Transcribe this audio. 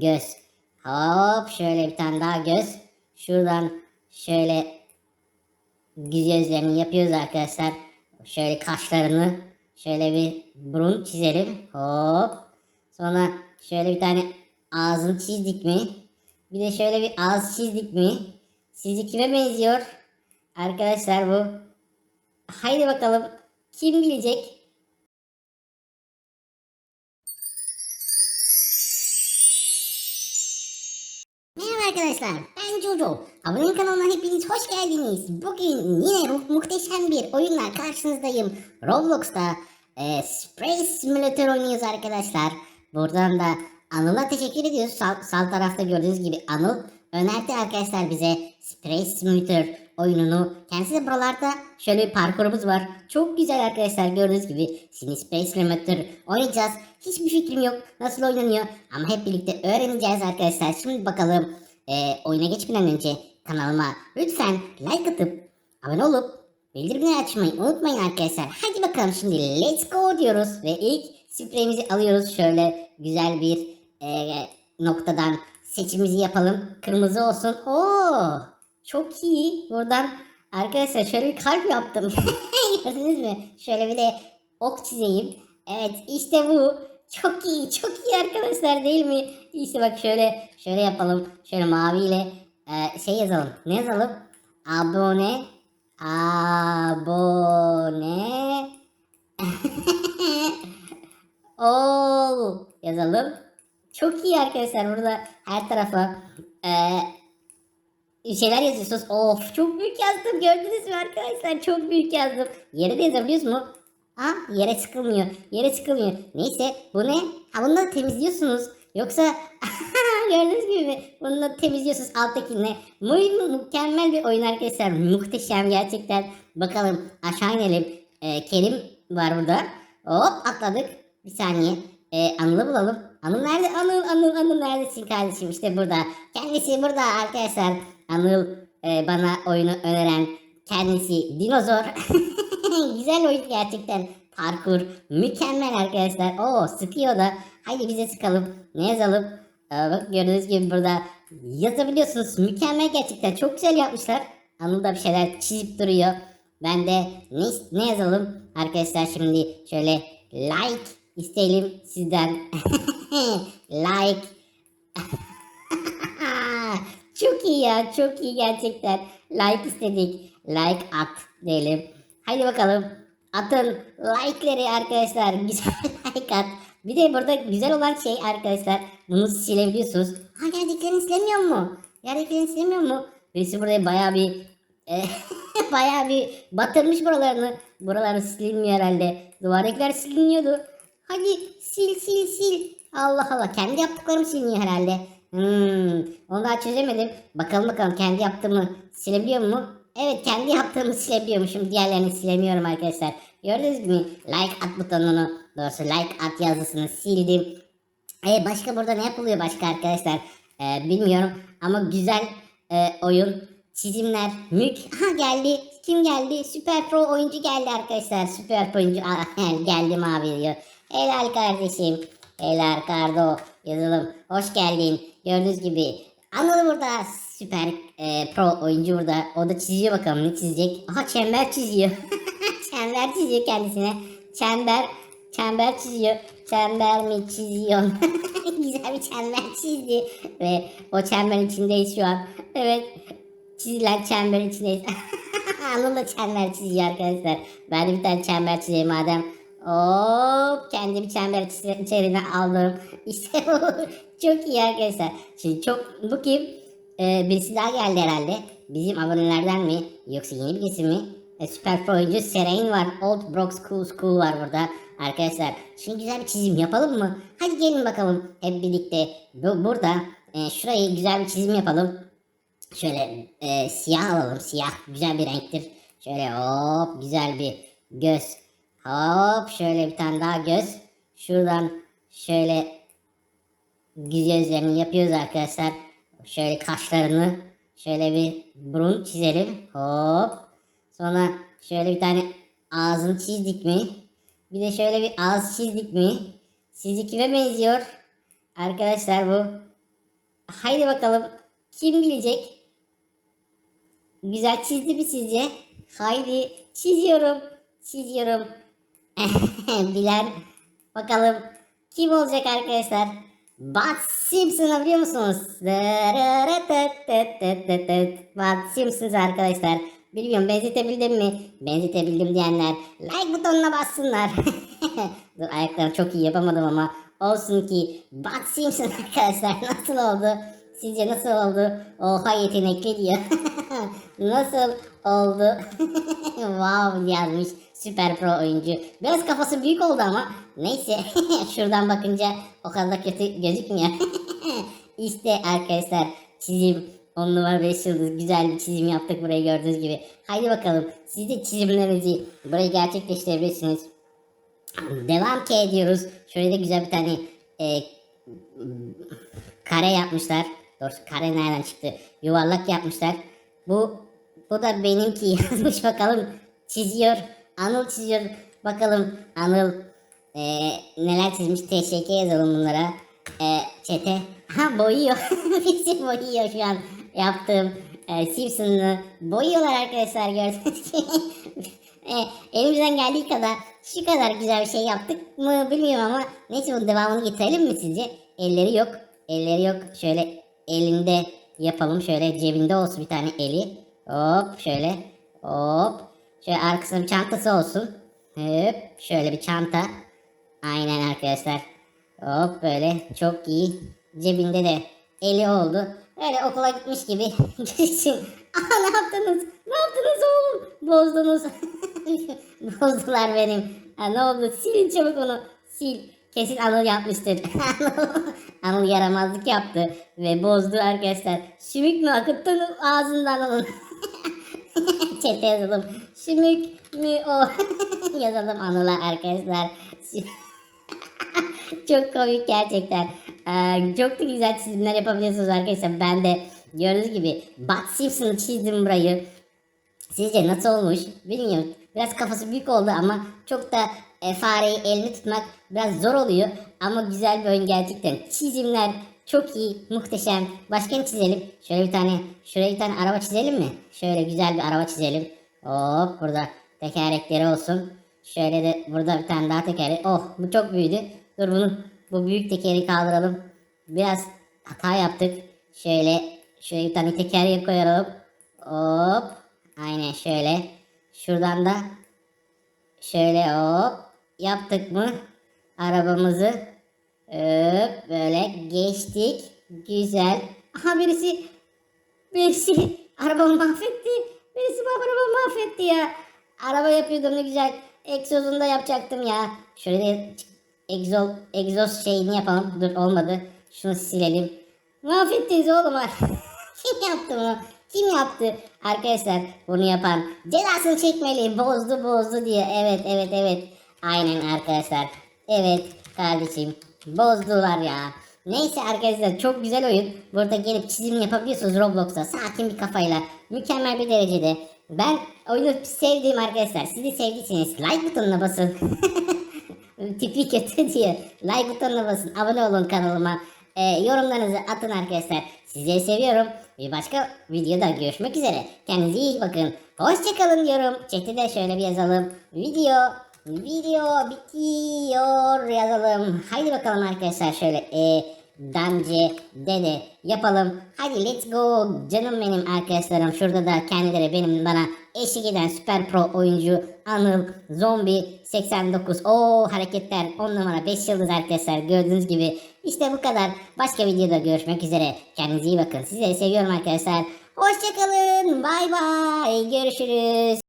göz. Hop şöyle bir tane daha göz. Şuradan şöyle gözlerini yapıyoruz arkadaşlar. Şöyle kaşlarını şöyle bir burun çizelim. Hop. Sonra şöyle bir tane ağzını çizdik mi? Bir de şöyle bir ağız çizdik mi? Sizce kime benziyor? Arkadaşlar bu. Haydi bakalım. Kim bilecek? Arkadaşlar, ben Jojo. Abone kanalına hepiniz hoş geldiniz. Bugün yine mu- muhteşem bir oyunla karşınızdayım. Roblox'ta e, Spray Simulator oynuyoruz arkadaşlar. Buradan da Anıl'a teşekkür ediyoruz. Sağ, sağ tarafta gördüğünüz gibi Anıl önerdi arkadaşlar bize Spray Simulator oyununu. Kendisi de buralarda şöyle bir parkurumuz var. Çok güzel arkadaşlar gördüğünüz gibi. Şimdi Spray Simulator oynayacağız. Hiçbir fikrim yok nasıl oynanıyor ama hep birlikte öğreneceğiz arkadaşlar. Şimdi bakalım e, oyuna geçmeden önce kanalıma lütfen like atıp abone olup bildirimleri açmayı unutmayın arkadaşlar. Hadi bakalım şimdi let's go diyoruz ve ilk spreyimizi alıyoruz. Şöyle güzel bir e, noktadan seçimimizi yapalım. Kırmızı olsun. Oo, çok iyi. Buradan arkadaşlar şöyle bir kalp yaptım. Gördünüz mü? Şöyle bir de ok çizeyim. Evet işte bu. Çok iyi, çok iyi arkadaşlar değil mi? İşte bak şöyle şöyle yapalım. Şöyle maviyle e, şey yazalım. Ne yazalım? Abone abone ol yazalım. Çok iyi arkadaşlar burada her tarafa e, şeyler yazıyorsunuz. Of çok büyük yazdım gördünüz mü arkadaşlar çok büyük yazdım. Yere de yazabiliyoruz mu? Ha yere çıkılmıyor. Yere çıkılmıyor. Neyse bu ne? Ha bunu da temizliyorsunuz. Yoksa gördüğünüz gibi bunu da temizliyorsunuz alttakini. Mü mükemmel bir oyun arkadaşlar. Muhteşem gerçekten. Bakalım aşağı inelim. Ee, Kerim var burada. Hop atladık. Bir saniye. Ee, Anıl'ı bulalım. Anıl nerede? Anıl, Anıl, Anıl neredesin kardeşim? İşte burada. Kendisi burada arkadaşlar. Anıl e, bana oyunu öneren kendisi dinozor. Güzel oyun gerçekten. Parkur mükemmel arkadaşlar. Oo sıkıyor da. Haydi bize sıkalım. Ne yazalım? Aa, bak gördüğünüz gibi burada yazabiliyorsunuz. Mükemmel gerçekten. Çok güzel yapmışlar. Anıl da bir şeyler çizip duruyor. Ben de ne, ne yazalım? Arkadaşlar şimdi şöyle like isteyelim sizden. like. çok iyi ya. Çok iyi gerçekten. Like istedik. Like at diyelim. Haydi bakalım. Atın like'leri arkadaşlar. Güzel like at. Bir de burada güzel olan şey arkadaşlar. Bunu silebiliyorsunuz. Ha geldiklerini silemiyor mu? Geldiklerini silemiyor mu? Birisi buraya bayağı bir e, bayağı bir batırmış buralarını. Buraları silinmiyor herhalde. Duvardakiler siliniyordu. Hadi sil sil sil. Allah Allah kendi yaptıklarım siliniyor herhalde. Hmm, onu daha çözemedim. Bakalım bakalım kendi yaptığımı silebiliyor mu? Evet kendi yaptığımı silebiliyormuşum. Diğerlerini silemiyorum arkadaşlar. Gördünüz mü? Like at butonunu. Doğrusu like at yazısını sildim. E, başka burada ne yapılıyor başka arkadaşlar? E, bilmiyorum ama güzel e, oyun. Çizimler. Mük. Ha geldi. Kim geldi? Süper Pro oyuncu geldi arkadaşlar. Süper Pro oyuncu. Aa, geldim abi diyor. Helal kardeşim. Helal Kardo. Yazılım. Hoş geldin. Gördüğünüz gibi. Anıl burada. Süper e, pro oyuncu burada. O da çiziyor bakalım ne çizecek. Aha çember çiziyor. çember çiziyor kendisine. Çember. Çember çiziyor. Çember mi çiziyor? Güzel bir çember çizdi. Ve o çemberin içindeyiz şu an. Evet. Çizilen çemberin içindeyiz. Anıl da çember çiziyor arkadaşlar. Ben de bir tane çember çizeyim madem. Hop kendimi çember içerine aldım. İşte bu. Çok iyi arkadaşlar. Şimdi çok bu kim? Ee, birisi daha geldi herhalde. Bizim abonelerden mi? Yoksa yeni birisi mi? E, süper oyuncu Serain var. Old Brox Cool School var burada. Arkadaşlar şimdi güzel bir çizim yapalım mı? Hadi gelin bakalım hep birlikte. Bu, burada e, şurayı güzel bir çizim yapalım. Şöyle e, siyah alalım. Siyah güzel bir renktir. Şöyle hop güzel bir göz. Hop şöyle bir tane daha göz. Şuradan şöyle gözlerini yapıyoruz arkadaşlar. Şöyle kaşlarını şöyle bir burun çizelim. Hop. Sonra şöyle bir tane ağzını çizdik mi? Bir de şöyle bir ağız çizdik mi? Sizce kime benziyor? Arkadaşlar bu. Haydi bakalım. Kim bilecek? Güzel çizdi mi sizce? Haydi çiziyorum. Çiziyorum. Bilen bakalım kim olacak arkadaşlar? Bart Simpson'ı biliyor musunuz? Bart Simpsons arkadaşlar. Bilmiyorum benzetebildim mi? Benzetebildim diyenler like butonuna bassınlar. Dur ayaklarım çok iyi yapamadım ama olsun ki Bart Simpson arkadaşlar nasıl oldu? Sizce nasıl oldu? Oha yetenekli diyor. nasıl oldu? wow yazmış. Süper pro oyuncu. Biraz kafası büyük oldu ama neyse şuradan bakınca o kadar da kötü gözükmüyor. işte arkadaşlar çizim 10 numara 5 yıldız güzel bir çizim yaptık burayı gördüğünüz gibi. Haydi bakalım siz de çizimlerinizi burayı gerçekleştirebilirsiniz. Devam ki ediyoruz. Şöyle de güzel bir tane e, kare yapmışlar. Doğrusu kare nereden çıktı? Yuvarlak yapmışlar. Bu bu da benimki yazmış bakalım. Çiziyor. Anıl çiziyor. Bakalım Anıl e, neler çizmiş. Teşekkür yazalım bunlara. E, çete. Ha boyuyor. Bizi boyuyor şu an yaptığım e, Simpson'ı. Boyuyorlar arkadaşlar gördüğünüz gibi. e, elimizden geldiği kadar şu kadar güzel bir şey yaptık mı bilmiyorum ama neyse bunun devamını getirelim mi sizce? Elleri yok. Elleri yok. Şöyle elinde yapalım. Şöyle cebinde olsun bir tane eli. Hop şöyle. Hop. Şöyle arkasında bir çantası olsun. Hop. Şöyle bir çanta. Aynen arkadaşlar. Hop böyle çok iyi. Cebinde de eli oldu. Öyle okula gitmiş gibi gitsin. Aa ne yaptınız? Ne yaptınız oğlum? Bozdunuz. Bozdular benim. Ha, ne oldu? Silin çabuk onu. Sil. Kesin Anıl yapmıştır. Anıl yaramazlık yaptı ve bozdu arkadaşlar. Sümük mü akıttın ağzından onun? Çete yazalım. Sümük mü o? yazalım Anıl'a arkadaşlar. çok komik gerçekten. Ee, çok da güzel çizimler yapabiliyorsunuz arkadaşlar. Ben de gördüğünüz gibi Bart Simpson'ı çizdim burayı. Sizce nasıl olmuş? Bilmiyorum. Biraz kafası büyük oldu ama çok da e, fareyi elini tutmak biraz zor oluyor. Ama güzel bir oyun gerçekten. Çizimler çok iyi, muhteşem. Başka ne çizelim? Şöyle bir tane, şuraya bir tane araba çizelim mi? Şöyle güzel bir araba çizelim. Hop burada tekerlekleri olsun. Şöyle de burada bir tane daha tekerlek. Oh bu çok büyüdü. Dur bunu bu büyük tekeri kaldıralım. Biraz hata yaptık. Şöyle şöyle bir tane tekerlek koyalım. Hop. Aynen şöyle. Şuradan da şöyle hop yaptık mı arabamızı hop böyle geçtik. Güzel. Aha birisi birisi arabamı mahvetti. Birisi bu arabamı mahvetti ya. Araba yapıyordum ne güzel. Egzozunu da yapacaktım ya. Şöyle egzoz, egzoz şeyini yapalım. Dur olmadı. Şunu silelim. Mahvettiniz oğlum. Kim yaptı bunu? Kim yaptı? Arkadaşlar bunu yapan cezasını çekmeli. Bozdu bozdu diye. Evet evet evet. Aynen arkadaşlar. Evet kardeşim. Bozdular ya. Neyse arkadaşlar çok güzel oyun. Burada gelip çizim yapabiliyorsunuz Roblox'ta. Sakin bir kafayla. Mükemmel bir derecede. Ben oyunu sevdiğim arkadaşlar. Siz de sevdiyseniz like butonuna basın. Tipi kötü diye. Like butonuna basın. Abone olun kanalıma. Ee, yorumlarınızı atın arkadaşlar. Sizleri seviyorum. Bir başka videoda görüşmek üzere. Kendinize iyi bakın. Hoşçakalın diyorum. Chat'e de şöyle bir yazalım. Video Video bitiyor yazalım. Haydi bakalım arkadaşlar şöyle e, Damce dede yapalım. Hadi let's go canım benim arkadaşlarım. Şurada da kendileri benim bana eşlik eden süper pro oyuncu Anıl Zombi 89. O hareketler 10 numara 5 yıldız arkadaşlar gördüğünüz gibi. İşte bu kadar. Başka videoda görüşmek üzere. Kendinize iyi bakın. Sizleri seviyorum arkadaşlar. Hoşçakalın. Bay bay. Görüşürüz.